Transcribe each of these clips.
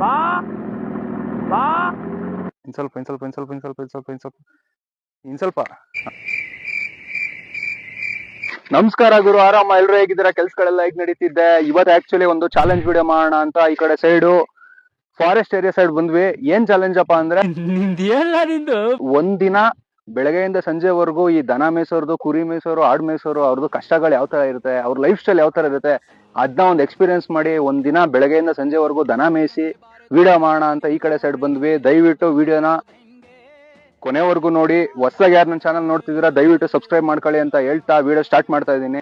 ಬಾ ಬಾ. ಇನ್ ಸ್ವಲ್ಪ ಇನ್ ಸ್ವಲ್ಪ ಇನ್ ಸ್ವಲ್ಪ ಇನ್ ಸ್ವಲ್ಪ ಇನ್ ಸ್ವಲ್ಪ ಇನ್ ಸ್ವಲ್ಪ ಇನ್ ಸ್ವಲ್ಪ. ನಮಸ್ಕಾರ ಗುರು ಆರಾಮ? ಎಲ್ರು ಹೇಗಿದ್ದೀರಾ? ಕೆಲ್ಸಗಳೆಲ್ಲ ಹೇಗ್ ನಡೀತಿದ್ದೆ ಇವತ್ತು ಆಕ್ಚುಲಿ ಒಂದು ಚಾಲೆಂಜ್ ವಿಡಿಯೋ ಮಾಡೋಣ ಅಂತ ಈ ಕಡೆ ಸೈಡು ಫಾರೆಸ್ಟ್ ಏರಿಯಾ ಸೈಡ್ ಬಂದ್ವಿ. ಏನ್ ಚಾಲೆಂಜ್ ಅಪ್ಪ ಅಂದ್ರೆ ಒಂದಿನ ಬೆಳಗ್ಗೆಯಿಂದ ಸಂಜೆವರೆಗೂ ಈ ದನ ಮೇಯ್ಸೋರ್ದು ಕುರಿ ಮೇಸೋರು ಆಡ್ ಮೇಸೋರು ಅವ್ರದ್ದು ಕಷ್ಟಗಳು ಯಾವ ತರ ಇರುತ್ತೆ ಅವ್ರ ಲೈಫ್ ಸ್ಟೈಲ್ ಯಾವ ತರ ಇರುತ್ತೆ ಅದನ್ನ ಒಂದು ಎಕ್ಸ್ಪೀರಿಯನ್ಸ್ ಮಾಡಿ ಒಂದಿನ ಬೆಳಗ್ಗೆಯಿಂದ ಸಂಜೆವರೆಗೂ ದನ ಮೇಯಿಸಿ ವಿಡಿಯೋ ಮಾಡೋಣ ಅಂತ ಈ ಕಡೆ ಸೈಡ್ ಬಂದ್ವಿ. ದಯವಿಟ್ಟು ವಿಡಿಯೋನ ಕೊನೆವರೆಗೂ ನೋಡಿ. ಹೊಸದಾಗಿ ಯಾರು ನನ್ನ ಚಾನಲ್ ನೋಡ್ತಿದ್ದೀರಾ ದಯವಿಟ್ಟು ಸಬ್ಸ್ಕ್ರೈಬ್ ಮಾಡ್ಕೊಳ್ಳಿ ಅಂತ ಹೇಳ್ತಾ ವಿಡಿಯೋ ಸ್ಟಾರ್ಟ್ ಮಾಡ್ತಾ ಇದ್ದೀನಿ.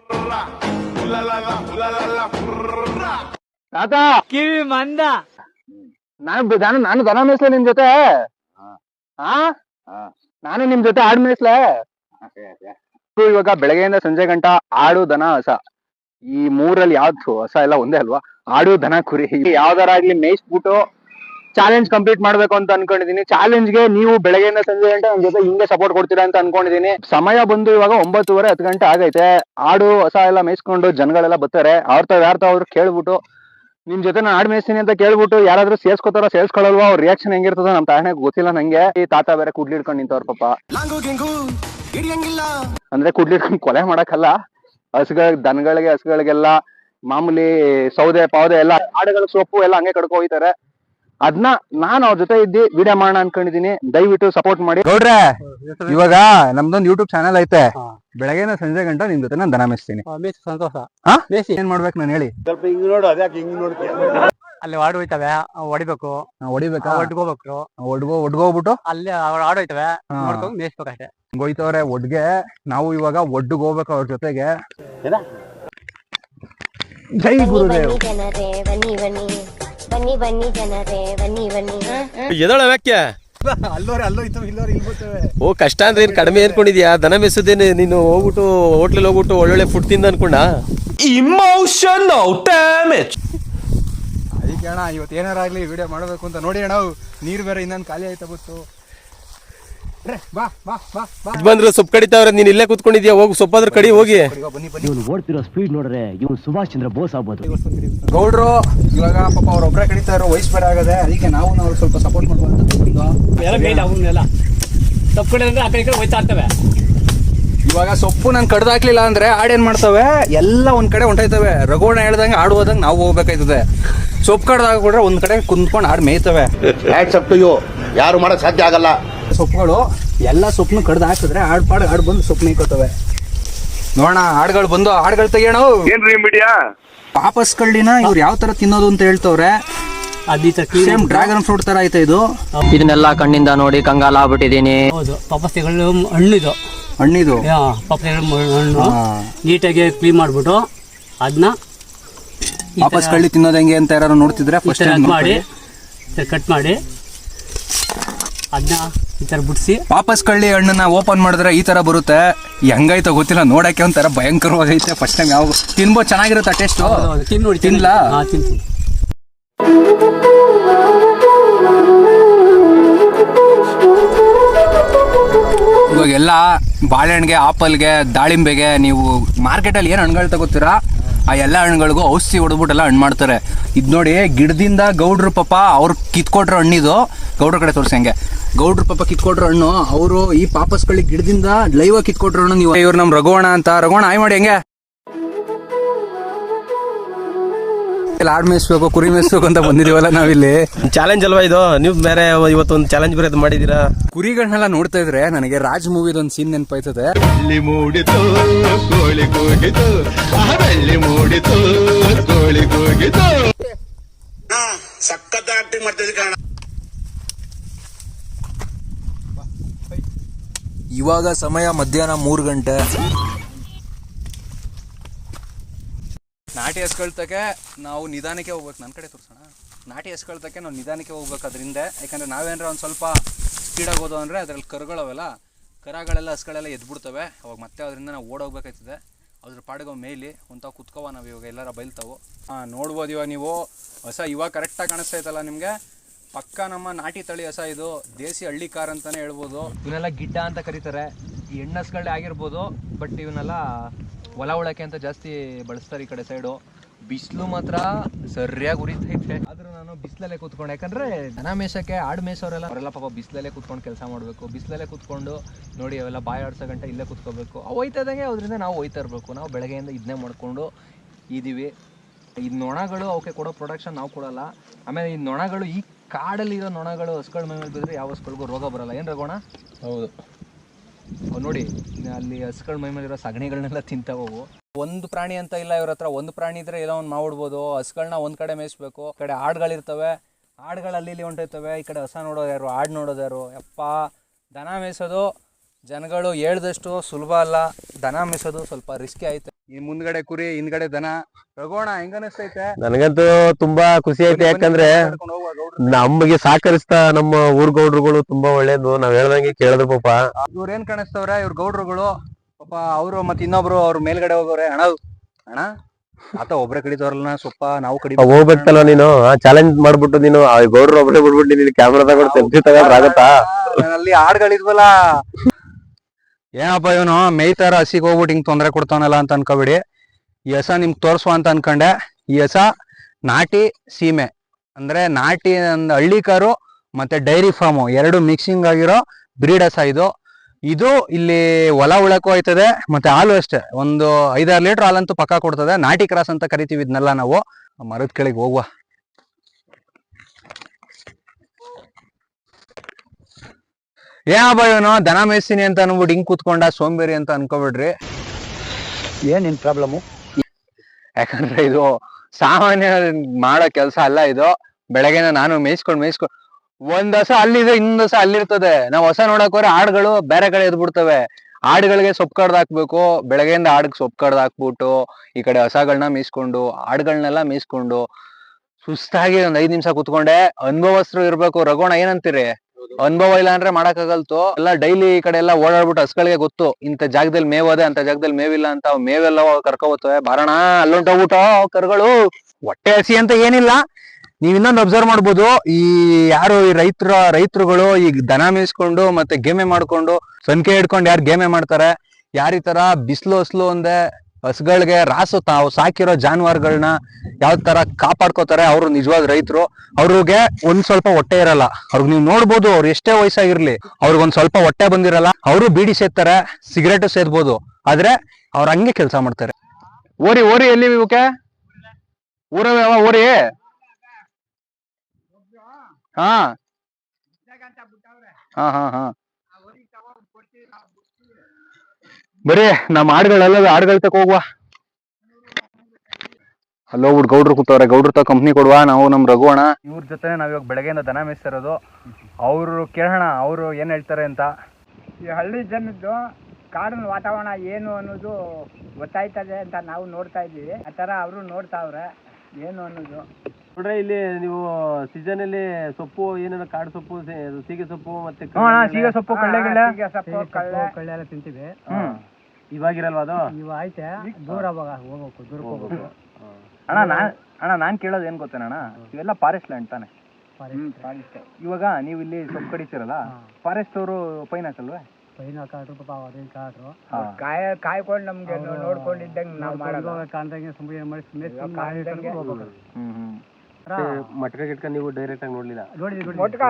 ತಾತ! ಕಿವಿ ಮಂದ. ನಾನು ನಾನು ನಾನು ದನ ಮೇಯಿಸ್ಲೇ ನಿನ್ ಜೊತೆ? ಹಾ. ನಾನು ನಿಮ್ ಜೊತೆ ಆಡ್ ಮೇಯಿಸ್ಲೆ ಇವಾಗ ಬೆಳಗ್ಗೆಯಿಂದ ಸಂಜೆ ಗಂಟ ಆಡು ದನ ಹಸ. ಈ ಮೂರಲ್ಲಿ ಯಾವ್ದು ಹಸ? ಎಲ್ಲ ಒಂದೇ ಅಲ್ವಾ? ಆಡು ದನ ಕುರಿ. ಯಾವ್ದಾರ ಆಗ್ಲಿ ಮೇಯಿಸ್ಬಿಟ್ಟು ಚಾಲೆಂಜ್ ಕಂಪ್ಲೀಟ್ ಮಾಡ್ಬೇಕು ಅಂತ ಅನ್ಕೊಂಡಿದೀನಿ. ಚಾಲೆಂಜ್ಗೆ ನೀವು ಬೆಳಗ್ಗೆಯಿಂದ ಸಂಜೆ ಗಂಟೆ ನಮ್ ಜೊತೆ ಹಿಂಗೆ ಸಪೋರ್ಟ್ ಕೊಡ್ತೀರಾ ಅಂತ ಅನ್ಕೊಂಡಿದೀನಿ. ಸಮಯ ಬಂದು ಇವಾಗ ಒಂಬತ್ತುವರೆ ಹತ್ತು ಗಂಟೆ ಆಗೈತೆ. ಆಡು, ಹೊಸ ಎಲ್ಲ ಮೇಯಿಸ್ಕೊಂಡು ಜನಗಳೆಲ್ಲ ಬರ್ತಾರೆ. ಅವ್ರ ತಾವ್ ಯಾರ ಅವ್ರು ಕೇಳ್ಬಿಟ್ಟು ನಿಮ್ ಜೊತೆ ನಾನು ಆಡ್ ಮೇಯಿಸ್ತೀನಿ ಅಂತ ಕೇಳ್ಬಿಟ್ಟು ಯಾರಾದ್ರೂ ಸೇರ್ಸ್ಕೊತಾರ ಸೇರ್ಸ್ಕೊಳ್ಳಲ್ವಾ ಅವ್ರ ರಿಯಾಕ್ಷನ್ ಹೆಂಗಿರ್ತದ ನಮ್ ತಾಯಿ ಗೊತ್ತಿಲ್ಲ ನಂಗೆ. ಈ ತಾತ ಬೇರೆ ಕುಡ್ಲಿಡ್ಕೊಂಡು ನಿಂತವ್ರ ಪಾಪ. ಅಂದ್ರೆ ಕುಡ್ಲಿಡ್ಕೊಂಡು ಕೊಲೆ ಮಾಡಕ್ಕಲ್ಲ. ಹಸುಗಳ ದನಗಳಿಗೆ ಹಸುಗಳಿಗೆಲ್ಲ ಮಾಮೂಲಿ ಸೌದೆ ಪಾವದೆ ಎಲ್ಲ ಆಡುಗಳ ಸೊಪ್ಪು ಎಲ್ಲ ಹಂಗೆ ಕಡ್ಕೊ ಹೋಯ್ತಾರೆ. ಅದನ್ನ ನಾನು ಅವ್ರ ಜೊತೆ ಇದ್ದಿ ವಿಡಿಯೋ ಮಾಡೋಣ ಅನ್ಕೊಂಡಿದೀನಿ. ದಯವಿಟ್ಟು ಸಪೋರ್ಟ್ ಮಾಡಿ. ನೋಡ್ರೆ ಇವಾಗ ನಮ್ದೊಂದು ಯೂಟ್ಯೂಬ್ ಚಾನಲ್ ಐತೆ. ಬೆಳಗ್ಗೆ ಬೆಳಗ್ಗೆನ ಸಂಜೆ ಗಂಟ ನಿಮ್ ಜೊತೆ ನಾನು ದನ ಮೇಯಿಸ್ತೀನಿ. ಸಂತೋಷ. ಏನ್ ಮಾಡ್ಬೇಕು ನಾನು ಹೇಳಿ. ಸ್ವಲ್ಪ ಹಿಂಗ್ ನೋಡು ಅದ್ಯಾಕೆ ಹಿಂಗ್ ನೋಡ್ತೀಯ? ಅಲ್ಲಿ ಆಡು ಹೋಯ್ತವೆ ಹೊಡಿಬೇಕು. ಹೊಡಿಬೇಕು? ನಾವ್ ಹೊಡಿಬೇಕಾ ಒಡ್ಕೋಬೇಕು ಒಡ್ಗೋ ಒಡ್ಗೋಗ್ಬಿಟ್ಟು? ಅಲ್ಲಿ ಅವ್ರು ಆಡು ಹೋಯ್ತವೆ. ನೋಡ್ಕೊಂಡು ಮೇಯಿಸ್ಬೇಕಷ್ಟೇ. ಗೊಯ್ತವ್ರೆ ಒಡ್ಗೆ. ನಾವು ಇವಾಗ ಒಡ್ಡುಗ್ ಹೋಗ್ಬೇಕು ಅವ್ರ ಜೊತೆಗೆ. ಜೈ ಗುರುದೇವ್. ಬನ್ನಿ ಬನ್ನಿ ಜನರೇ ಬನ್ನಿ ಬನ್ನಿ. ಎದಳ ವ್ಯಾಕ್ಯ ಅಲ್ಲೋರೆ ಅಲ್ಲೋಯ್ತು ಇಲ್ಲೋರೆ ಇಲ್ಲಿ ಬರ್ತವೆ ಓ ಕಷ್ಟ ಅಂದ್ರೆ ಏನ್ ಕಡಿಮೆ ಅನ್ಕೊಂಡಿದ್ಯಾ? ದನ ಮೆಸದೇನೆ ನೀನು ಹೋಗ್ಬಿಟ್ಟು ಹೋಟ್ಲಲ್ಲಿ ಹೋಗ್ಬಿಟ್ಟು ಒಳ್ಳೊಳ್ಳೆ ಫುಡ್ ತಿಂದ ಅನ್ಕೊಂಡ? ಅದಕ್ಕೆ ಅಣ್ಣ ಇವತ್ತು ಏನಾರ ಆಗಲಿ ವಿಡಿಯೋ ಮಾಡಬೇಕು ಅಂತ. ನೋಡಿ ಅಣ್ಣ ನೀರು ಬೇರೆ ಇನ್ನೊಂದು ಖಾಲಿ ಆಯ್ತಾ ಬತ್ತು ಬಾ ಬಾ ಬಾ ಬಾ ಇದ್ ಬಂದ್ರೆ ಸೊಪ್ಪು ಕಡಿತಾವ್ರೆ ನೀನ್ ಇಲ್ಲೇ ಕುತ್ಕೊಂಡಿದ್ಯಾ? ಹೋಗಿ ಸೊಪ್ಪಾದ್ರೂ ಕಡಿ ಹೋಗಿ. ಇವನು ಓಡ್ತಿರೋ ಸ್ಪೀಡ್ ನೋಡ್ರೆ ಇವನು ಸುಭಾಷ್ ಚಂದ್ರ ಬೋಸ್ ಆಗ್ಬೋದು. ಗೌಡ್ರು ಇವಾಗ ಪಾಪ ಅವ್ರ ಒಬ್ಬರೇ ಕಡಿತಾ ಇರೋ ವಯಸ್ಸು ಬೇಡ ಆಗದೆ ಅದಕ್ಕೆ ನಾವು ಅವ್ರು ಸ್ವಲ್ಪ ಸಪೋರ್ಟ್ ಮಾಡ್ಬೋದು ಅಂದ್ರೆ ಆ ಕಡೆ ಈ ಕಡೆ ಹೋಯ್ತಾ ಇರ್ತವೆ ಇವಾಗ ಸೊಪ್ಪು ನಾನು ಕಡ್ದು ಹಾಕ್ಲಿಲ್ಲ ಅಂದ್ರೆ ಆಡೇನ್ ಮಾಡ್ತವೆ? ಎಲ್ಲ ಒಂದ್ ಕಡೆ ಹೊಂಟೈತವೆ ರಘುವಣ ಹೇಳ್ದಂಗೆ ಆಡು ಹೋದಂಗೆ ನಾವು ಹೋಗ್ಬೇಕಾಯ್ತದೆ. ಸೊಪ್ಪು ಕಡ್ದು ಹಾಕ್ಬಿಟ್ರೆ ಒಂದ್ ಕಡೆ ಕುಂತ್ಕೊಂಡು ಆಡ್ ಮೇಯ್ತವೆ. ಹ್ಯಾಟ್ಸ್ ಅಪ್ ಟು ಯು ಯಾರು ಮಾಡಕ್ ಸಾಧ್ಯ ಆಗಲ್ಲ. ಸೊಪ್ಪುಗಳು ಎಲ್ಲ ಸೊಪ್ಪನ್ನು ಕಡ್ದು ಹಾಕಿದ್ರೆ ಆಡ್ ಪಾಡ್ ಆಡ್ ಬಂದು ಸೊಪ್ಪು ಮೇಯ್ಕೋತವೆ. ನೋಡೋಣ ಆಡ್ಗಳು ಬಂದು ಆಡ್ಗಳು ತೆಗಿಯೋಣ. ಏನ್ರಿ ಮೀಡಿಯಾ ಪಾಪಸ್ ಕಳ್ಳಿನ ಇವ್ರು ಯಾವ ತರ ತಿನ್ನೋದು ಅಂತ ಹೇಳ್ತವ್ರೆ. ಸೇಮ್ ಡ್ರ್ಯಾಗನ್ ಫ್ರೂಟ್ ತರ ಐತೆ ಇದು. ಇದನ್ನೆಲ್ಲ ಕಣ್ಣಿಂದ ನೋಡಿ ಕಂಗಾಲ ಆಗ್ಬಿಟ್ಟಿದೀನಿ ಹೌದು ಪಪಸ್ತಿಗಳು ಹಣ್ಣಿದು. ಹಣ್ಣಿದು? ಹಣ್ಣು. ನೀಟಾಗಿ ಕ್ಲೀನ್ ಮಾಡ್ಬಿಟ್ಟು ಅದನ್ನ ವಾಪಸ್ ಕಳ್ಳಿ ತಿನ್ನೋದು ಹೆಂಗೆ ಅಂತ ಯಾರು ನೋಡ್ತಿದ್ರೆ ಫಸ್ಟ್ ಮಾಡಿ ಕಟ್ ಮಾಡಿ ಅದನ್ನ ಈ ಥರ ಬಿಡಿಸಿ. ವಾಪಸ್ ಕಳ್ಳಿ ಹಣ್ಣನ್ನ ಓಪನ್ ಮಾಡಿದ್ರೆ ಈ ತರ ಬರುತ್ತೆ. ಹೆಂಗೈತೋ ಗೊತ್ತಿಲ್ಲ ನೋಡಕ್ಕೆ ಒಂಥರ ಭಯಂಕರವಾಗೈತೆ ಫಸ್ಟ್ ಟೈಮ್ ಯಾವ ತಿನ್ಬೋದು ಚೆನ್ನಾಗಿರುತ್ತೆ ಟೇಸ್ಟ್ ತಿನ್ ನೋಡಿ ತಿನ್ಲಾ? ಹಾಂ ತಿಂತೀನಿ ಇವಾಗ ಎಲ್ಲ ಬಾಳೆಹಣ್ಣಿಗೆ ಆಪಲ್ಗೆ ದಾಳಿಂಬೆಗೆ ನೀವು ಮಾರ್ಕೆಟಲ್ಲಿ ಏನು ಹಣ್ಣುಗಳು ತಗೋತೀರಾ ಆ ಎಲ್ಲ ಹಣ್ಣುಗಳಿಗೂ ಔಷಧಿ ಹೊಡೆದ್ಬಿಟ್ಟೆಲ್ಲ ಹಣ್ಣು ಮಾಡ್ತಾರೆ. ಇದು ನೋಡಿ ಗಿಡದಿಂದ ಗೌಡ್ರು ಪಾಪ ಅವ್ರು ಕಿತ್ಕೊಟ್ರ ಹಣ್ಣಿದು ಗೌಡ್ರ ಕಡೆ ತೋರಿಸಿ ಹಂಗೆ. ಗೌಡ್ರು ಪಾಪ ಕಿತ್ಕೊಟ್ರು ಹಣ್ಣು ಅವರು ಈ ಪಾಪಸ್ಗಳಿಗೆ ಗಿಡದಿಂದ ಲೈವ್ ಕಿತ್ಕೊಟ್ರು ಹಣ್ಣು ನೀವು. ಇವ್ರು ನಮ್ ರಘುವಣ ಅಂತ. ರಘುವಣ ಆಯ್ ಮಾಡಿ ಹೆಂಗೆ? ಲಾಡ್ ಆಡ್ ಮೇಯಿಸ್ಬೇಕು ಕುರಿ ಮೇಯಿಸ್ಬೇಕು ಅಂತ ಬಂದಿದೀವಲ್ಲ ನಾವಿಲ್ಲಿ. ಚಾಲೆಂಜ್ ಅಲ್ವಾ ಇದು? ನೀವು ಬೇರೆ ಇವತ್ತೊಂದು ಚಾಲೆಂಜ್ ಬೇರೆ ಮಾಡಿದೀರಾ ಕುರಿಗಳನ್ನೆಲ್ಲ ನೋಡ್ತಾ ಇದ್ರೆ ನನಗೆ ರಾಜ್ ಮೂವಿದೊಂದು ಸೀನ್ ನೆನಪಾಯ್ತದೆ. ಅಲ್ಲಿ ಮೂಡಿತು ಕೋಳಿ ಕೂಗಿತು. ಅಲ್ಲಿ ಮೂಡಿತು ಕೋಳಿ ಕೂಗಿತು. ಸಖತ್ ಆಕ್ಟಿಂಗ್ ಮಾಡ್ತಿದ್ದೆ ಕಾರಣ ಇವಾಗ ಸಮಯ ಮಧ್ಯಾಹ್ನ ಮೂರು ಗಂಟೆ. ನಾಟಿ ಹಸ್ಕೊಳ್ತಕ್ಕೆ ನಾವು ನಿಧಾನಕ್ಕೆ ಹೋಗ್ಬೇಕು. ನನ್ನ ಕಡೆ ತೋರಿಸೋಣ. ನಾಟಿ ಹಸ್ಕೊಳ್ತಕ್ಕೆ ನಾವು ನಿಧಾನಕ್ಕೆ ಹೋಗ್ಬೇಕು ಅದರಿಂದ ಯಾಕಂದರೆ ನಾವೇನಾರ ಒಂದು ಸ್ವಲ್ಪ ಸ್ಪೀಡಾಗಿ ಹೋದೋ ಅಂದರೆ ಅದರಲ್ಲಿ ಕರುಗಳವೆಲ್ಲ, ಕರಗಳೆಲ್ಲ ಹಸ್ಗಳೆಲ್ಲ ಎದ್ಬಿಡ್ತವೆ. ಅವಾಗ ಮತ್ತೆ ಅದರಿಂದ ನಾವು ಓಡೋಗ್ಬೇಕಾಯ್ತದೆ. ಅದ್ರ ಪಾಡಿಗೆ ಮೇಲಿ ಒಂತಾವ್ ಕುತ್ಕೋವ ನಾವು ಇವಾಗ ಎಲ್ಲರ ಬೈಲ್ತಾವು. ಹಾಂ ನೋಡ್ಬೋದು ನೀವು. ಹೊಸ ಇವಾಗ ಕರೆಕ್ಟಾಗಿ ಕಾಣಿಸ್ತಾ ಇತ್ತಲ್ಲ ನಿಮಗೆ? ಪಕ್ಕ ನಮ್ಮ ನಾಟಿ ತಳಿ ಹಸ ಇದು ದೇಸಿ ಹಳ್ಳಿ ಕಾರ್ ಅಂತಾನೆ ಹೇಳ್ಬೋದು. ಇವನ್ನೆಲ್ಲ ಗಿಡ್ಡ ಅಂತ ಕರೀತಾರೆ. ಈ ಹೆಣ್ಣಸ್ಗಳೇ ಆಗಿರ್ಬೋದು ಬಟ್ ಇವನ್ನೆಲ್ಲ ಹೊಲ ಉಳಕ್ಕೆ ಅಂತ ಜಾಸ್ತಿ ಬಳಸ್ತಾರೆ ಈ ಕಡೆ ಸೈಡು ಬಿಸಿಲು ಮಾತ್ರ ಸರಿಯಾಗಿ ಉರಿತೈತೆ. ಆದ್ರೂ ನಾನು ಬಿಸಿಲಲ್ಲೇ ಕೂತ್ಕೊಂಡು. ಯಾಕಂದ್ರೆ ದನ ಮೇಷಕ್ಕೆ ಆಡು ಮೇಸೋರೆಲ್ಲ ಅವರೆಲ್ಲ ಪಾಪ ಬಿಸಿಲಲ್ಲೇ ಕೂತ್ಕೊಂಡು ಕೆಲಸ ಮಾಡಬೇಕು. ಬಿಸಿಲಲ್ಲೇ ಕೂತ್ಕೊಂಡು ನೋಡಿ ಅವೆಲ್ಲ ಬಾಯಿ ಆಡ್ಸೋ ಗಂಟೆ ಇಲ್ಲೇ ಕೂತ್ಕೋಬೇಕು. ಅವು ಹೋಯ್ತದಂಗೆ ಅದರಿಂದ ನಾವು ಹೋಯ್ತಾ ಇರಬೇಕು. ನಾವು ಬೆಳಗ್ಗೆಯಿಂದ ಇದನ್ನೇ ಮಾಡಿಕೊಂಡು ಇದ್ದೀವಿ. ಈ ನೊಣಗಳು ಅವಕ್ಕೆ ಕೊಡೋ ಪ್ರೊಡಕ್ಷನ್ ನಾವು ಕೊಡಲ್ಲ. ಆಮೇಲೆ ಈ ನೊಣಗಳು ಈ ಕಾಡಲ್ಲಿರೋ ನೊಣಗಳು ಹಸುಗಳ ಮೇಲೆ ಬಿದ್ದರೆ ಯಾವ ಹಸುಗಳಿಗೂ ರೋಗ ಬರಲ್ಲ. ಏನು ರಗೋಣ ಹೌದು. ಅವ್ ನೋಡಿ ಅಲ್ಲಿ ಹಸುಗಳ ಮೈ ಮೇಲಿರೋ ಸಗಣಿಗಳನ್ನೆಲ್ಲ ತಿಂತಾವು ಒಂದು ಪ್ರಾಣಿ ಅಂತ ಇಲ್ಲ ಇವ್ರ ಹತ್ರ. ಒಂದು ಪ್ರಾಣಿ ಇದ್ರೆ ಏನೋ ಒಂದು ಮಾಡ್ಬಿಡ್ಬೋದು. ಹಸುಗಳನ್ನ ಒಂದ್ ಕಡೆ ಮೇಯಿಸ್ಬೇಕು. ಈ ಕಡೆ ಆಡ್ಗಳಿರ್ತವೆ ಆಡ್ಗಳು ಅಲ್ಲಿ ಇಲ್ಲಿ ಹೊಂಟಿರ್ತವೆ. ಈ ಕಡೆ ಹಸ ನೋಡೋದು ಯಾರು? ಆಡ್ ನೋಡೋದು ಯಾರು? ಯಪ್ಪ. ದನ ಮೇಯಿಸೋದು ಜನಗಳು ಹೇಳ್ದಷ್ಟು ಸುಲಭ ಅಲ್ಲ. ದನ ಮೇಯಿಸೋದು ಸ್ವಲ್ಪ ರಿಸ್ಕಿ ಆಯ್ತು. ಈ ಮುಂದ್ಗಡೆ ಕುರಿ ಹಿಂದ್ಗಡೆ ದನ. ರಗೋಣ ಹೆಂಗ ಅನಿಸ್ತೈತೆ? ನನಗಂತೂ ತುಂಬಾ ಖುಷಿ ಐತೆ ಯಾಕಂದ್ರೆ ನಮಗೆ ಸಹಕರಿಸ್ತಾ ನಮ್ಮ ಊರ್ ಗೌಡ್ರುಗಳು ತುಂಬಾ ಒಳ್ಳೇದು. ನಾವ್ ಹೇಳ್ದಂಗೆ ಕೇಳಿದ್ರು ಪಾಪ. ಇವ್ರ ಏನ್ ಕಾಣಿಸ್ತವ್ರೆ? ಇವ್ರ ಗೌಡ್ರುಗಳು ಪಾಪ ಅವರು ಮತ್ತೆ ಇನ್ನೊಬ್ರು ಅವ್ರ ಮೇಲ್ಗಡೆ ಹೋಗೋರೆ ಹಣ ಹಣ ಆತ ಒಬ್ರೆ ಕಡಿತವ್ರಲ್ಲ ಸ್ವಲ್ಪ ನಾವು ಕಡಿ ಹೋಗ್ಬೇಕಲ್ಲ ನೀನು? ಚಾಲೆಂಜ್ ಮಾಡ್ಬಿಟ್ಟು ನೀನು ಆ ಗೌಡ್ರು ಒಬ್ರೇ ಬಿಡ್ಬಿಟ್ಟು ನೀನು ಕ್ಯಾಮ್ರಾ ತಗೊಂಡು ಸೆಲ್ಫಿ ತಗೊಂಡ್ರಾಗತ್ತಾ ಅಲ್ಲಿ ಹಾಡ್ಗಳಿದ್ವಲ್ಲ. ಏನಪ್ಪ ಇವನು? ಮೇಯ್ತಾರ ಹಸಿಗೆ ಹೋಗ್ಬಿಟ್ಟು ಹಿಂಗ್ ತೊಂದ್ರೆ ಕೊಡ್ತಾನಲ್ಲ ಅಂತ ಅನ್ಕೋಬೇಡಿ. ಈ ಹಸ ನಿಮ್ಗೆ ತೋರ್ಸುವ ಅಂತ ಅನ್ಕೊಂಡೆ. ಈ ಹಸ ನಾಟಿ ಸೀಮೆ. ಅಂದ್ರೆ ನಾಟಿ ಒಂದು ಹಳ್ಳಿ ಕಾರು ಮತ್ತೆ ಡೈರಿ ಫಾರ್ಮು ಎರಡು ಮಿಕ್ಸಿಂಗ್ ಆಗಿರೋ ಬ್ರೀಡ್ ಹಸ ಇದು. ಇದು ಇಲ್ಲಿ ಹೊಲ ಉಳಕ್ಕೂ ಆಯ್ತದೆ ಮತ್ತೆ ಹಾಲು ಅಷ್ಟೇ. ಒಂದು ಐದಾರು ಲೀಟರ್ ಹಾಲಂತೂ ಪಕ್ಕ ಕೊಡ್ತದೆ. ನಾಟಿ ಕ್ರಾಸ್ ಅಂತ ಕರಿತೀವಿ ಇದನ್ನೆಲ್ಲ ನಾವು. ಮರದ ಕೆಳಗೆ ಹೋಗುವ. ಏನಪ್ಪ ಇವನು ದನ ಮೇಯಿಸ್ತೀನಿ ಅಂತ ಅನ್ಬಿಟ್ಟು ಹಿಂಗ್ ಕೂತ್ಕೊಂಡ ಸೋಂಬೇರಿ ಅಂತ ಅನ್ಕೋಬೇಡ್ರಿ. ಏನ್ ನಿನ್ ಪ್ರಾಬ್ಲಮ್ ಯಾಕಂದ್ರೆ ಇದು ಸಾಮಾನ್ಯ ಮಾಡೋ ಕೆಲಸ ಅಲ್ಲ ಇದು. ಬೆಳಗ್ಗೆನ ನಾನು ಮೇಯ್ಸ್ಕೊಂಡು ಮೇಯ್ಸ್ಕೊಂಡ್ ಒಂದ್ ಹಸ ಅಲ್ಲಿದೆ, ಇನ್ನೊಂದ್ ಹಸ ಅಲ್ಲಿರ್ತದೆ. ನಾವ್ ಹೊಸ ನೋಡಕ್ ಹೋದ್ರೆ ಆಡುಗಳು ಬೇರೆ ಕಡೆ ಎದ್ಬಿಡ್ತವೆ ಆಡ್ಗಳಿಗೆ ಸೊಪ್ಪು ಕಡ್ದು ಹಾಕ್ಬೇಕು. ಬೆಳಗ್ಗೆಯಿಂದ ಆಡ್ಗ್ ಸೊಪ್ಪು ಕಡ್ದು ಹಾಕ್ಬಿಟ್ಟು, ಈ ಕಡೆ ಹೊಸಗಳನ್ನ ಮೀಸ್ಕೊಂಡು ಆಡ್ಗಳನ್ನೆಲ್ಲ ಮೀಸ್ಕೊಂಡು ಸುಸ್ತಾಗಿ ಒಂದ್ ಐದ್ ನಿಮಿಷ ಕುತ್ಕೊಂಡೆ. ಅನುಭವಸ್ಥರು ಇರ್ಬೇಕು. ರಗೋಣ ಏನಂತೀರಿ? ಅನುಭವ ಇಲ್ಲ ಅಂದ್ರೆ ಮಾಡಕ್ಕಾಗಲ್ತು ಎಲ್ಲ ಡೈಲಿ ಈ ಕಡೆ ಎಲ್ಲ ಓಡಾಡ್ಬಿಟ್ಟು ಹಸ್ಗಳಿಗೆ ಗೊತ್ತು. ಇಂತ ಜಾಗದಲ್ಲಿ ಮೇವದೆ ಅಂತ ಜಾಗದಲ್ಲಿ ಮೇವಿಲ್ಲ ಅಂತ ಅವ್ ಮೇವೆಲ್ಲ ಕರ್ಕೊ ಹೋಗ್ತವೆ ಬಾರಣ ಅಲ್ಲೊಂಟೋಗ್ಬಿಟ್ಟು ಕರುಗಳು ಹೊಟ್ಟೆ ಹಸಿ ಅಂತ ಏನಿಲ್ಲ. ನೀವ್ ಇನ್ನೊಂದು ಅಬ್ಸರ್ವ್ ಮಾಡ್ಬೋದು. ಈ ಯಾರು ಈ ರೈತರ, ರೈತರುಗಳು ಈ ದನ ಮೇಯಿಸ್ಕೊಂಡು ಮತ್ತೆ ಗೇಮೆ ಮಾಡ್ಕೊಂಡು ಸಂಖ್ಯೆ ಹಿಡ್ಕೊಂಡು ಯಾರು ಗೇಮೆ ಮಾಡ್ತಾರೆ? ಯಾರ ತರ ಬಿಸಿಲು, ಹಸ್ಲು ಅಂದೆ ಹಸ್ಗಳಿಗೆ ರಾಸು ತಾವು ಸಾಕಿರೋ ಜಾನುವಾರುಗಳನ್ನ ಯಾವ ತರ ಕಾಪಾಡ್ಕೋತಾರೆ, ಅವರು ನಿಜವಾದ ರೈತರು. ಅವ್ರಿಗೆ ಒಂದ್ ಸ್ವಲ್ಪ ಹೊಟ್ಟೆ ಇರಲ್ಲ. ಅವ್ರಿಗೆ ನೀವು ನೋಡ್ಬೋದು, ಅವ್ರು ಎಷ್ಟೇ ವಯಸ್ಸಾಗಿರ್ಲಿ ಅವ್ರಿಗೊಂದ್ ಸ್ವಲ್ಪ ಹೊಟ್ಟೆ ಬಂದಿರಲ್ಲ, ಅವರು ಬೀಡಿ ಸೇದ್ತಾರೆ, ಸಿಗರೇಟ್ ಸೇದ್ಬೋದು. ಆದ್ರೆ ಅವ್ರ ಹಂಗೆ ಕೆಲಸ ಮಾಡ್ತಾರೆ. ಓರಿ ಓರಿ ಎಲ್ಲಿ ಇವಕ್ಕೆ ಊರವ ಓರಿ? ಹಾ. ಹಾ ಹಾ ಹಾ. ಬರೀ ನಮ್ಮ ಆಡುಗಳಲ್ಲ ಆಡ್ಗಳ ತಕ ಹೋಗುವ. ಅಲ್ಲೋ ಹೋಗ್ಬಿಟ್ಟು ಗೌಡ್ರು ಕೂತವ್ರೆ ಗೌಡ್ರ ತ ಕಂಪ್ನಿ ಕೊಡುವ ನಾವು ನಮ್ ರಘುವಣ ಇವ್ರ ಜೊತೆ ನಾವ್ ಇವಾಗ ಬೆಳಗ್ಗೆಯಿಂದ ದನ ಮೇಯಿಸ್ತಿರೋದು. ಅವ್ರು ಕೇಳೋಣ ಅವರು ಏನ್ ಹೇಳ್ತಾರೆ ಅಂತ. ಈ ಹಳ್ಳಿ ಜನದ್ದು ಕಾಡಿನ ವಾತಾವರಣ ಏನು ಅನ್ನೋದು ಗೊತ್ತಾಯ್ತದೆ ಅಂತ ನಾವು ನೋಡ್ತಾ ಇದ್ದೀವಿ. ಆ ತರ ಅವರು ನೋಡ್ತಾವ್ರೆ ಏನು ಅನ್ನೋದು. ನೋಡ್ರೆ ಇಲ್ಲಿ ನೀವು ಸೀಸನ್ ಅಲ್ಲಿ ಸೊಪ್ಪು ಏನೇನು ಕಾಡು ಸೊಪ್ಪು ಸೇ- ಸೀಗೆ ಸೊಪ್ಪು ಮತ್ತೆ ಸೀಗೆ ಸೊಪ್ಪು ಕಳ್ಳೆ ಗಿಳ್ಳೆ ಸೊಪ್ಪು ಕಳ್ಳೆ ಕಳ್ಳೆ ಎಲ್ಲ ತಿಂತೀವಿ. ಹ್ಮ್. ಇವಾಗಿರಲ್ವಾ ಅದು? ಇವು ಐತೆ ದೂರ ಅವಾಗ ಹೋಗ್ಬೇಕು ದೂರಕ್ಕೆ ಹೋಗ್ಬೇಕು. ಅಣ್ಣ ನಾನ್ ಅಣ್ಣ ನಾನ್ ಕೇಳೋದು ಏನ್ ಗೊತ್ತೇನಣ್ಣ ಇವೆಲ್ಲ ಫಾರೆಸ್ಟ್ ಲ್ಯಾಂಡ್ ತಾನೆ. ಇವಾಗ ನೀವು ಇಲ್ಲಿ ಸೊಪ್ಪು ಕಡಿತೀರಲ್ಲ ಫಾರೆಸ್ಟ್ ಅವರು ಪೈನ್ ಹಾಕಲ್ವೇ? ಪೈನ್ ಕಾಟ್ರು ಪಾಪ ಅದೇನು ಕಾಟ್ರು? ಕಾಯ ಕಾಯ್ಕೊಂಡು ನಮ್ಗೆ ನೋಡ್ಕೊಂಡಿದ್ದಂಗೆ ನಾವು ಮಾಡೋದು ಕಾಣ್ದಂಗೆ ಸುಮ್ಮನೆ ಮಾಡಿ ಸುಮ್ಮನೆ ಹೋಗ್ಬೇಕು. ಹ್ಮ್ ಹ್ಮ್. ಮಟ್ಕ ಗಿಟ್ಕ ನೀವು ಡೈರೆಕ್ಟ್ ಆಗಿ ನೋಡ್ಲಿಲ್ಲ? ನೋಡಿದ್ವಿ ನೋಡಿ ಮೊಟ್ಕ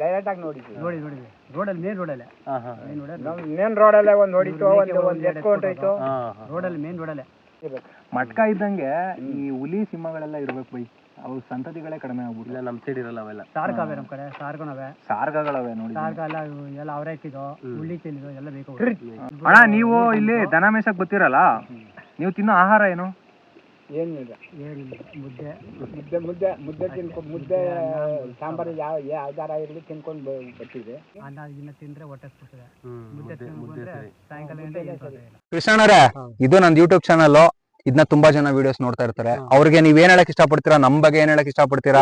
ಡೈರೆಕ್ಟ್ ಆಗಿ ನೋಡಿದ್ವಿ. ನೋಡಿ ನೋಡಿದ್ವಿ. ರೋಡಲ್ಲಿ ಮೇನ್ ರೋಡಲ್ಲೇ. ಮೇನ್ ರೋಡಲ್ಲಿ. ಮೇನ್ ರೋಡಲ್ಲೇ ಒಂದು ಹೊಡಿತು ಒಂದು ಒಂದು ಎತ್ಕೊಂಡೋಯ್ತು ಹಾ ಹಾ. ರೋಡಲ್ಲಿ ಮೇನ್ ರೋಡಲ್ಲೇ. ಮಟ್ಕ ಇದ್ದಂಗೆ ಈ ಹುಲಿ ಸಿಂಹಗಳೆಲ್ಲ ಇರ್ಬೇಕು ಬೈ. ಅವು ಸಂತತಿಗಳೇ ಕಡಿಮೆ ಆಗ್ಬಿಟ್ಟಿಲ್ಲ ಇಲ್ಲ ನಮ್ ಸೈಡ್ ಇರಲ್ಲ ಅವೆಲ್ಲ. ಸಾರ್ಕ ಅವೆ ನಮ್ಮ ಕಡೆ ಸಾರ್ಕನವೆ ಸಾರ್ಗಗಳವೆ ನೋಡಿ ಸಾರ್ಕ ಎಲ್ಲ ಎಲ್ಲ ಅವರೇ ಹಾಕಿದ್ದು ಉಳ್ಳಿ ಚೆಲ್ಲಿದ್ದು ಎಲ್ಲ ಬೇಕು. ಅಣ್ಣ ನೀವು ಇಲ್ಲಿ ದನ ಮೇಸಕ್ ಗೊತ್ತಿರಲ್ಲ ನೀವು ತಿನ್ನೋ ಆಹಾರ ಏನು? ಏನಿಲ್ಲ ಏನಿಲ್ಲ. ಮುದ್ದೆ ಮುದ್ದೆ ಮುದ್ದೆ ಮುದ್ದೆ ತಿನ್ಕೊ ಮುದ್ದೆ ಸಾಂಬಾರು ಯಾವ ಯಾವ್ದಾರ ಇರಲಿ ತಿನ್ಕೊಂಡು ಬ- ಬರ್ತೀವಿ. ಅನ್ನ ಗಿನ್ನ ತಿಂದ್ರೆ ಹೊಟ್ಟೆ ಸ್ಫುರ್ತದೆ ಮುದ್ದೆ ತಿನ್ಕೊಂಡ್ರೆ ಸಾಯಂಕಾಲ ಕೃಷ್ಣರೇ ಇದು ನಂದು ಯೂಟ್ಯೂಬ್ ಚಾನಲ್ ಇದನ್ನ ತುಂಬಾ ಜನ ವಿಡಿಯೋಸ್ ನೋಡ್ತಾ ಇರ್ತಾರೆ. ಅವ್ರಿಗೆ ನೀವ್ ಏನ್ ಹೇಳಕ್ ಇಷ್ಟಪಡ್ತೀರಾ? ನಮ್ ಬಗ್ಗೆ ಏನ್ ಹೇಳಕ್ ಇಷ್ಟಪಡ್ತೀರಾ?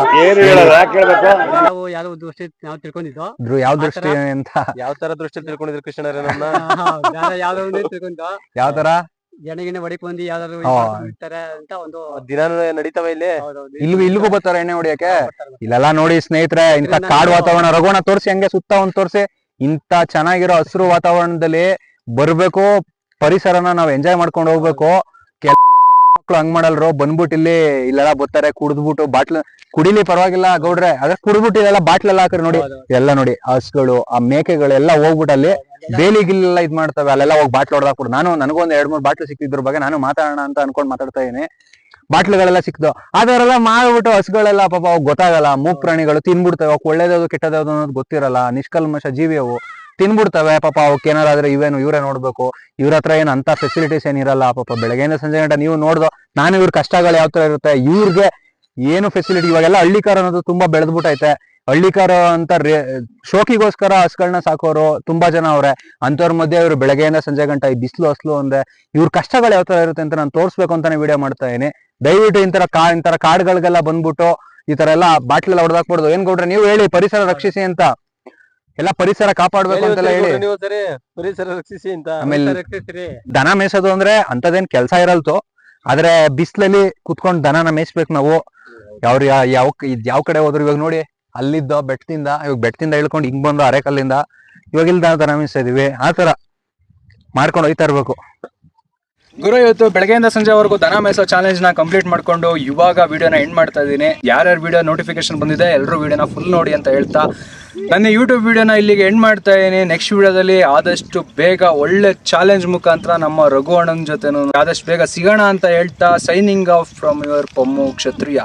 ನಾವು ಯಾವ್ದೋ ದೃಷ್ಟಿ ನಾವು ತಿಳ್ಕೊಂಡಿದ್ದು. ಇದ್ರು ಯಾವ ದೃಷ್ಟಿ ಅಂತ. ಯಾವ ತರ ದೃಷ್ಟಿ ತಿಳ್ಕೊಂಡಿದ್ರು ಕೃಷ್ಣರೇ ಯಾವ ತರ? ಜನ ಗಿನ ಹೊಡಿಕ್ ಬಂದು ಯಾವ್ದಾದ್ರು ಹಾ. ಇರ್ತಾರೆ ಅಂತ ಒಂದು ದಿನಾನು ನಡೀತಾವ ಇಲ್ಲಿ. ಹೌದೌದು. ಇಲ್ಲಿಗೂ ಇಲ್ಗೂ ಬರ್ತಾರ ಎಣ್ಣೆ ಹೊಡಿಯಕ್ಕೆ. ಇಲ್ಲೆಲ್ಲ ನೋಡಿ ಸ್ನೇಹಿತರೆ ಇಂತ ಕಾಡ್ ವಾತಾವರಣ ರಘುವಣ ತೋರ್ಸಿ ಹಂಗೆ ಸುತ್ತ ಒಂದ್ ತೋರ್ಸಿ. ಇಂತ ಚೆನ್ನಾಗಿರೋ ಹಸಿರು ವಾತಾವರಣದಲ್ಲಿ ಬರ್ಬೇಕು ಪರಿಸರನ ನಾವ್ ಎಂಜಾಯ್ ಮಾಡ್ಕೊಂಡು ಹೋಗ್ಬೇಕು. ಕೆಲವು ಮಕ್ಳು ಹಂಗ್ ಮಾಡಲ್ರು? ಬಂದ್ಬಿಟ್ಟು ಇಲ್ಲಿ ಇಲ್ಲೆಲ್ಲ ಬರ್ತಾರೆ ಕುಡಿದ್ಬಿಟ್ಟು ಬಾಟ್ಲ್ ಕುಡಿಲಿ ಪರವಾಗಿಲ್ಲ ಗೌಡ್ರೆ ಅದೇ ಕುಡಿದ್ಬಿಟ್ಟು ಇಲ್ಲೆಲ್ಲ ಬಾಟ್ಲೆಲ್ಲ ಹಾಕ್ರಿ ನೋಡಿ. ಎಲ್ಲ ನೋಡಿ ಹಸ್ಗಳು ಆ ಮೇಕೆಗಳು ಎಲ್ಲ ಹೋಗ್ಬಿಟ್ಟು ಅಲ್ಲಿ ಬೇಲಿ ಗಿಲ್ಲೆಲ್ಲ ಇದ್ ಮಾಡ್ತವೆ ಅಲ್ಲೆಲ್ಲ ಹೋಗಿ ಬಾಟ್ಲ್ ಹೊಡೆದಾಕ್ಬಿಡು ನಾನು ನನಗೊಂದ್ ಎರಡ್ ಮೂರ್ ಬಾಟ್ಲು ಸಿಕ್ಕಿದ್ರ ಬಗ್ಗೆ ನಾನು ಮಾತಾಡೋಣ ಅಂತ ಅನ್ಕೊಂಡ್ ಮಾತಾಡ್ತಾ ಇದೀನಿ ಬಾಟ್ಲುಗಳೆಲ್ಲ ಸಿಕ್ತು ಅದರೆಲ್ಲ ಮಾಡ್ಬಿಟ್ಟು ಹಸುಗಳೆಲ್ಲ ಪಾಪ ಅವ್ ಗೊತ್ತಾಗಲ್ಲ. ಮೂಕ್ ಪ್ರಾಣಿಗಳು ತಿನ್ಬಿಡ್ತವೆ ಒಳ್ಳೇದಾದ್ರು ಕೆಟ್ಟದಾದ್ರು ಅನ್ನೋದು ಗೊತ್ತಿರಲ್ಲ. ನಿಷ್ಕಲ್ಮಶ ಜೀವಿ ಅವು ತಿನ್ಬಿಡ್ತವೆ, ಪಾಪ ಅವಕ್ಕೆ ಏನಾರಾದ್ರೆ ಇವೇನು ಇವರೇ ನೋಡ್ಬೇಕು, ಇವ್ರ ಹತ್ರ ಏನು ಅಂತ ಫೆಸಿಲಿಟೀಸ್ ಏನಿರಲ್ಲ ಪಾಪ ಬೆಳಗ್ಗೆಯಿಂದ ಸಂಜೆ ಗಂಟ ನೀವು ನೋಡ್ದೋ, ನಾನು ಇವ್ರ ಕಷ್ಟಗಳು ಯಾವ ತರ ಇರುತ್ತೆ, ಇವ್ರಿಗೆ ಏನು ಫೆಸಿಲಿಟಿ ಇವಾಗೆಲ್ಲ ಹಳ್ಳಿಕಾರ ಅನ್ನೋದು ತುಂಬಾ ಬೆಳೆದ್ಬಿಟ್ಟೈತೆ ಹಳ್ಳಿಕಾರ ಅಂತ ರೇ, ಶೋಕಿಗೋಸ್ಕರ ಹಸ್ಗಳನ್ನ ಸಾಕೋರು ತುಂಬಾ ಜನ ಅವ್ರೆ. ಅಂತವ್ರ ಮಧ್ಯೆ ಇವ್ರು ಬೆಳಗ್ಗೆಯಿಂದ ಸಂಜೆ ಗಂಟ ಈ ಬಿಸಿಲು ಹಸ್ಲು ಅಂದ್ರೆ ಇವ್ರ ಕಷ್ಟಗಳು ಯಾವ ತರ ಇರುತ್ತೆ ಅಂತ ನಾನು ತೋರಿಸ್ಬೇಕು ಅಂತಾನೆ ವಿಡಿಯೋ ಮಾಡ್ತಾ ಇದೀನಿ ದಯವಿಟ್ಟು ಇಂತರ ಕಾ ಇಂತರ ಕಾಡುಗಳಿಗೆಲ್ಲ ಬಂದ್ಬಿಟ್ಟು ಈ ತರ ಎಲ್ಲ ಬಾಟ್ಲೆಲ್ಲ ಹೊಡೆದಾಕ್ಬಾರ್ದು. ಏನ್ ಗೌಡ್ರೆ, ನೀವು ಹೇಳಿ, ಪರಿಸರ ರಕ್ಷಿಸಿ ಅಂತ. ಎಲ್ಲ ಪರಿಸರ ಕಾಪಾಡ್ಬೇಕು ಅಂತ ಹೇಳಿ. ಪರಿಸರ ರಕ್ಷಿಸಿ ಅಂತ ಆಮೇಲೆ ಪರಿಸರ ರಕ್ಷಿಸ್ರಿ. ದನ ಮೇಯ್ಸೋದು ಅಂದ್ರೆ ಅಂತದೇನ್ ಕೆಲ್ಸ ಇರಲ್ತು. ಆದ್ರೆ ಬಿಸ್ಲಲ್ಲಿ ಕುತ್ಕೊಂಡ್ ದನನ ಮೇಯ್ಸ್ಬೇಕು ನಾವು. ಯಾವ ಯಾವ ಇದ್ ಯಾವ ಕಡೆ ಹೋದ್ರು ಇವಾಗ ನೋಡಿ ಅಲ್ಲಿದ್ದ ಬೆಟ್ಟದಿಂದ ಇವಾಗ ಬೆಟ್ಟದಿಂದ ಇಳ್ಕೊಂಡು ಹಿಂಗ್ ಬಂದು ಅರೆಕಲ್ಲಿಂದ ಇವಾಗ ಇಲ್ಲಿ ದನ ಮೇಯಿಸ್ತಾ ಇದೀವಿ. ಆ ತರ ಮಾಡ್ಕೊಂಡು ಹೋಯ್ತಾ ಇರ್ಬೇಕು. ಗುರು ಇವತ್ತು ಬೆಳಗ್ಗೆಯಿಂದ ಸಂಜೆವರೆಗೂ ದನ ಮೇಸೋ ಚಾಲೆಂಜ್ನ ಕಂಪ್ಲೀಟ್ ಮಾಡ್ಕೊಂಡು ಇವಾಗ ವಿಡಿಯೋನ ಎಂಡ್ ಮಾಡ್ತಾ ಇದ್ದೀನಿ. ಯಾರ್ಯಾರು ವಿಡಿಯೋ ನೋಟಿಫಿಕೇಶನ್ ಬಂದಿದೆ ಎಲ್ಲರೂ ವಿಡಿಯೋನ ಫುಲ್ ನೋಡಿ ಅಂತ ಹೇಳ್ತಾ ನನ್ನ ಯೂಟ್ಯೂಬ್ ವಿಡಿಯೋನ ಇಲ್ಲಿಗೆ ಎಂಡ್ ಮಾಡ್ತಾ ಇದ್ದೀನಿ. ನೆಕ್ಸ್ಟ್ ವಿಡಿಯೋದಲ್ಲಿ ಆದಷ್ಟು ಬೇಗ ಒಳ್ಳೆ ಚಾಲೆಂಜ್ ಮುಖಾಂತರ ನಮ್ಮ ರಘು ಅಣ್ಣನ ಜೊತೆನೂ ಆದಷ್ಟು ಬೇಗ ಸಿಗೋಣ ಅಂತ ಹೇಳ್ತಾ signing off from your Pommu Kshatriya